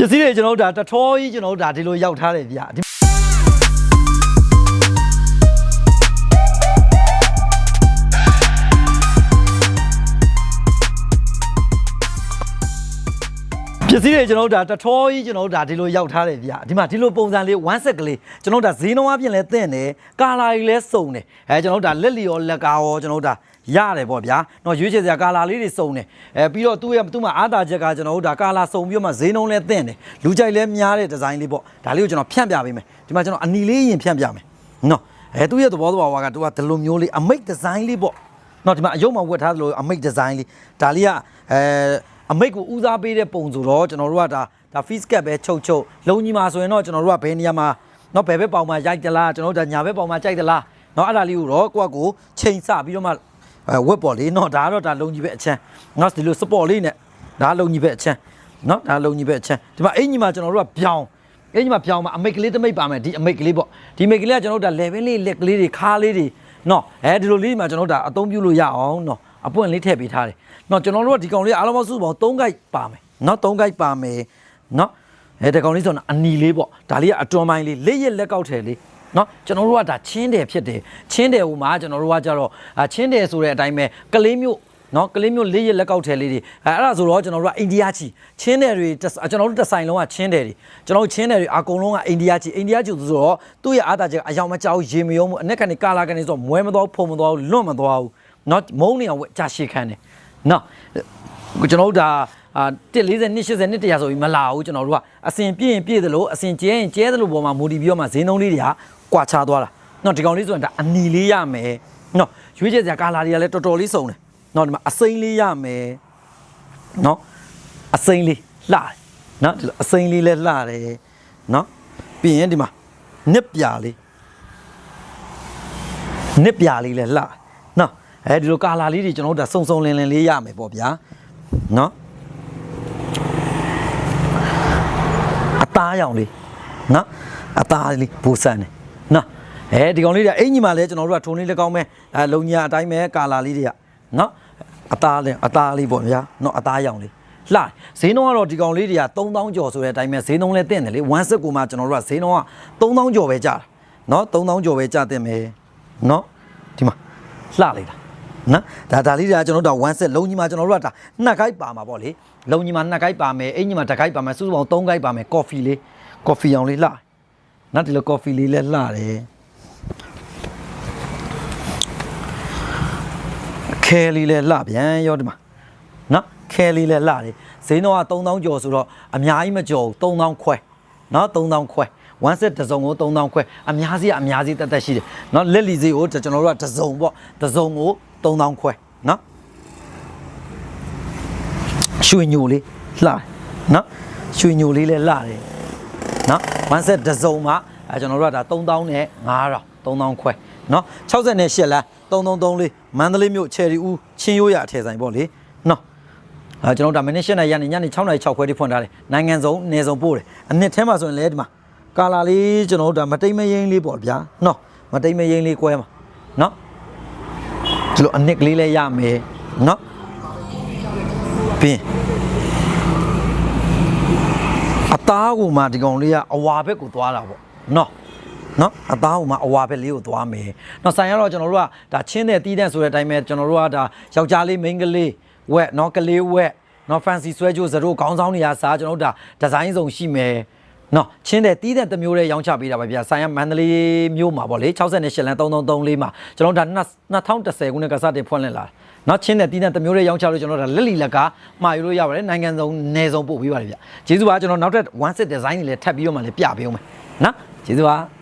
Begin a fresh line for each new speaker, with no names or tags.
ပစ္စည်းတွေကျွန်တော်တို့ဒါတထောကြီးကျွန်တော်တို့ဒါဒီလိုရောက်ထားတယ်ဗျဒီပစ္စည်းတွေကျွန်တော်တို့ဒါတထောကြီးကျွန်တော်တို့ဒါဒီလိုရောက်ထားတယ်ဗျဒီမှာဒီလိုပုံစံလေး1ဆက်ကလေးကျွန်တော်တို့ဒါဈေးနှုန်းအပြင်လဲတင့်တယ်ကာလာကြီးလဲစုံတယ်အဲကျွန်တော်တို့ဒါလက်လီရောလက်ကာရောကျွန်တော်တို့ဒါ ရတယ်ပေါ့ဗျာတော့ရွေးချယ်စရာကာလာလေးတွေစုံတယ်အဲပြီးတော့သူ့ရဲ့သူ့မှာအားတာချက်ကကျွန်တော်တို့ဒါကာလာစုံပြီးတော့မှဈေးနှုန်းလဲတင့်တယ်လူကြိုက်လဲများတဲ့ဒီဇိုင်းလေးပေါ့ဒါလေးကိုကျွန်တော်ဖြန့်ပြပေးမယ်ဒီမှာကျွန်တော်အနီလေးရင်ဖြန့်ပြမယ်နော်အဲသူ့ရဲ့သဘောသဘာဝကသူကဒီလိုမျိုးလေးအမိတ်ဒီဇိုင်းလေးပေါ့နော်ဒီမှာအယုံမှာဝတ်ထားသလိုအမိတ်ဒီဇိုင်းလေးဒါလေးကအဲအမိတ်ကိုဦးစားပေးတဲ့ပုံဆိုတော့ကျွန်တော်တို့ကဒါဒါ face cap ပဲချုပ်ချုပ်လုံကြီးမှာဆိုရင်တော့ကျွန်တော်တို့ကဘယ်နေရာမှာနော်ဘယ်ဘက်ပေါင်မှာရိုက်တလားကျွန်တော်တို့ဒါညာဘက်ပေါင်မှာကြိုက်တလားနော်အဲ့ဒါလေးကိုတော့ကိုယ့်ကိုယ်ချိန်ဆပြီးတော့မှအဲ ဝက်ပေါ်လေးနော်ဒါကတော့ဒါလုံကြီးပဲအချမ်းနော်ဒီလို support လေးနဲ့ဒါလုံကြီးပဲအချမ်းနော်ဒါလုံကြီးပဲအချမ်းဒီမှာအင်ကြီးမှာကျွန်တော်တို့ကပြောင်းအင်ကြီးမှာပြောင်းမှာအမိတ်ကလေးတစ်မိတ်ပါမယ်ဒီအမိတ်ကလေးပေါ့ဒီမိတ်ကလေးကကျွန်တော်တို့ဒါ level လေးလက်ကလေးတွေခါလေးတွေနော်အဲဒီလိုလေးမှာကျွန်တော်တို့ဒါအသုံးပြုလို့ရအောင်နော်အပွင့်လေးထည့်ပေးထားတယ်နော်ကျွန်တော်တို့ကဒီကောင်လေးအားလုံးပေါင်းစုပေါင်း3 gait ပါမယ်နော်3 gait ပါမယ်နော်အဲဒီကောင်လေးဆိုတော့အနီလေးပေါ့ဒါလေးကအတွန်းပိုင်းလေးလက်ရက်လက်ကောက်ထည်လေး နော်ကျွန်တော်တို့ကဒါချင်းတယ်ဖြစ်တယ်ချင်းတယ်ဟိုမှာကျွန်တော်တို့ကကြတော့အာချင်းတယ်ဆိုတဲ့အတိုင်းပဲကလေးမျိုးနော်ကလေးမျိုးလေးရက်လက်ကောက်ထဲလေးတွေအဲအဲ့ဒါဆိုတော့ကျွန်တော်တို့ကအိန္ဒိယချီချင်းတယ်တွေတစ်ကျွန်တော်တို့တစ်ဆိုင်လုံးကချင်းတယ်တွေကျွန်တော်တို့ချင်းတယ်တွေအကုန်လုံးကအိန္ဒိယချီအိန္ဒိယချီဆိုတော့သူ့ရဲ့အားတာချက်အယောင်မကြောက်ရေမယုံဘူးအနက်ကနေကာလာကနေဆိုတော့မွဲမသွားဘူးဖုံမသွားဘူးလွတ်မသွားဘူးနော်မုံနေအောင်ဝက်ကြာရှေခံတယ်နော်ကျွန်တော်တို့ဒါအာ140 280 200ဆိုပြီးမလာဘူးကျွန်တော်တို့ကအစင်ပြည့်ရင်ပြည့်သလိုအစင်ကျဲရင်ကျဲသလိုပေါ်မှာမူတည်ပြီးတော့မှဈေးနှုန်းလေးတွေက ကွာခြားသွားတာနော်ဒီကောင်လေးဆိုရင်ဒါအနီလေးရမယ်နော်ရွေးချယ်စရာကာလာတွေကလည်းတော်တော်လေးစုံတယ်နော်ဒီမှာအစိမ်းလေးရမယ်နော်အစိမ်းလေးလှတယ်နော်ဒီလိုအစိမ်းလေးလည်းလှတယ်နော်ပြီးရင်ဒီမှာနစ်ပြာလေးနစ်ပြာလေးလည်းလှတယ်နော်အဲဒီလိုကာလာလေးတွေကျွန်တော်တို့ဒါစုံစုံလင်လင်လေးရမယ်ပေါ့ဗျာနော်အသားရောင်လေးနော်အသားလေးဘူဆန်နေ နော်အဲဒီကောင်လေးတွေအင်ကြီးမှလည်းကျွန်တော်တို့ကထုံလေးလည်းကောင်းမဲအဲလုံညာအတိုင်းပဲကာလာလေးတွေကနော်အသားလေးအသားလေးပေါ့ဗျာနော်အသားရောင်လေးလှဈေးနှုန်းကတော့ဒီကောင်လေးတွေက3000ကျော်ဆိုတဲ့အတိုင်းပဲဈေးနှုန်းလည်းတင့်တယ်လေ1 set ကိုမှကျွန်တော်တို့ကဈေးနှုန်းက3000ကျော်ပဲကြာတာနော်3000ကျော်ပဲကြာတင်မယ်နော်ဒီမှာလှလိုက်တာနော်ဒါဒါလေးတွေကကျွန်တော်တို့က1 set လုံးကြီးမှာကျွန်တော်တို့ကဒါနှစ်ခိုက်ပါမှာပေါ့လေလုံးကြီးမှာနှစ်ခိုက်ပါမယ်အင်ကြီးမှာတစ်ခိုက်ပါမယ်စုစုပေါင်း3ခိုက်ပါမယ်ကော်ဖီလေးကော်ဖီအောင်လေးလှ နောက်ဒီလိုကော်ဖီလေးလည်းလှတယ်ခဲလေးလည်းလှပြန်ရောဒီမှာနော်ခဲလေးလည်းလှတယ်ဈေးတော့က3000ကျော်ဆိုတော့အများကြီးမကျော်ဘူး3000ခွဲနော်3000ခွဲ1 set တစ်စုံကို3000ခွဲအများကြီးအများကြီးတက်တက်ရှိတယ်နော်လက်လီဈေးကိုကျွန်တော်တို့ကတစ်စုံပေါ့တစ်စုံကို3000ခွဲနော်ရွှေညိုလေးလှနော်ရွှေညိုလေးလည်းလှတယ် နော်1ဆက်တစ်စုံမှာအဲကျွန်တော်တို့ကဒါ3000နဲ့9000 3000ခွဲနော်68လမ်း3334လေးမန္တလေးမြို့ချယ်ရီဦးချင်းရိုးရအထည်ဆိုင်ပေါ့လေနော်အဲကျွန်တော်ဒါမနေ့7နိုင်ရနေညနေ6နိုင်6ခွဲတိဖွင့်ထားတယ်နိုင်ငံစုံနေစုံပို့တယ်အနှစ်ထဲမှာဆိုရင်လဲဒီမှာကာလာလေးကျွန်တော်တို့ဒါမတိမ်မရင်းလေးပေါ့ဗျာနော်မတိမ်မရင်းလေးကွဲမှာနော်ဒီလိုအနှစ်ကလေးလဲရမယ်နော်ပင် သားကိုမှဒီကောင်လေးကအဝါဘက်ကိုသွားတာပေါ့နော်နော်အသားဟိုမှာအဝါဘက်လေးကိုသွားမယ်။နော်ဆိုင်ရတော့ကျွန်တော်တို့ကဒါချင်းတဲ့တီးတဲ့ဆိုတဲ့အတိုင်းပဲကျွန်တော်တို့ကဒါယောက်ျားလေးမိန်းကလေးဝက်နော်ကလေးဝက်နော် fancy ဆွဲကြိုးစရိုးခေါင်းဆောင်နေရစားကျွန်တော်တို့ဒါဒီဇိုင်းစုံရှိမယ်။ နော်ချင်းတဲ့တီးတဲ့တစ်မျိုးလေးရောင်းချပေးတာပါဗျာ။ဆိုင်ရမန္တလေးမြို့မှာပေါ့လေ68လမ်း3334မှာကျွန်တော်တို့ဒါ2010ခုနှစ်ကစတင်ဖွင့်လှစ်လာတာ။နော်ချင်းတဲ့တီးတဲ့တစ်မျိုးလေးရောင်းချလို့ကျွန်တော်တို့ဒါလက်လီလက်ကမှာယူလို့ရပါတယ်နိုင်ငံစုံနယ်စုံပို့ပေးပါတယ်ဗျာ။ကျေးဇူးပါကျွန်တော်နောက်ထပ်1 set design တွေလည်းထပ်ပြီးတော့မှလည်းပြပေးအောင်မယ်။နော်ကျေးဇူးပါ။